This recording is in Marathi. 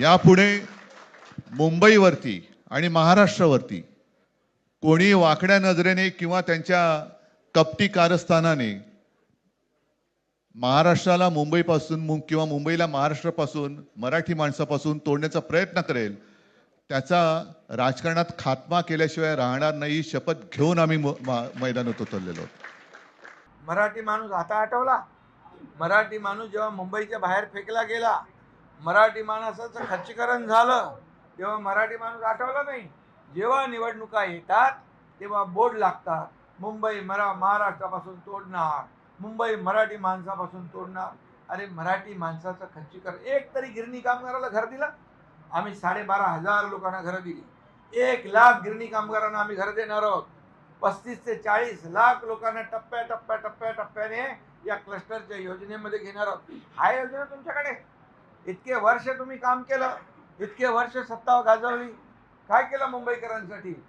यापुढे मुंबईवरती आणि महाराष्ट्रावरती कोणी वाकड्या नजरेने किंवा त्यांच्या कपटी कारस्थानाने महाराष्ट्राला मुंबईपासून मु- किंवा मुंबईला महाराष्ट्रापासून मराठी माणसापासून तोडण्याचा प्रयत्न करेल त्याचा राजकारणात खात्मा केल्याशिवाय राहणार नाही शपथ घेऊन आम्ही म- मैदानात उतरलेलो मराठी माणूस आता आठवला. मराठी माणूस जेव्हा मुंबईच्या बाहेर फेकला गेला मराठी माणसाचं खच्चीकरण झालं तेव्हा मराठी माणूस आठवला नाही. जेव्हा निवडणुका येतात तेव्हा बोर्ड लागतात. मुंबई मरा महाराष्ट्रापासून तोडणार. मुंबई मराठी माणसापासून तोडणार. अरे मराठी माणसाचं खच्चीकरण. एक तरी गिरणी कामगाराला घर दिलं. आम्ही साडेबारा हजार लोकांना घरं दिली. एक लाख गिरणी कामगारांना आम्ही घरं देणार आहोत. पस्तीस ते चाळीस लाख लोकांना टप्प्या टप्प्या टप्प्या टप्प्याने या क्लस्टरच्या योजनेमध्ये घेणार आहोत. हा योजना तुमच्याकडे इतके वर्ष तुम्ही काम केलं इतके वर्ष सत्ता गाजवली. काय केलं मुंबईकरांसाठी?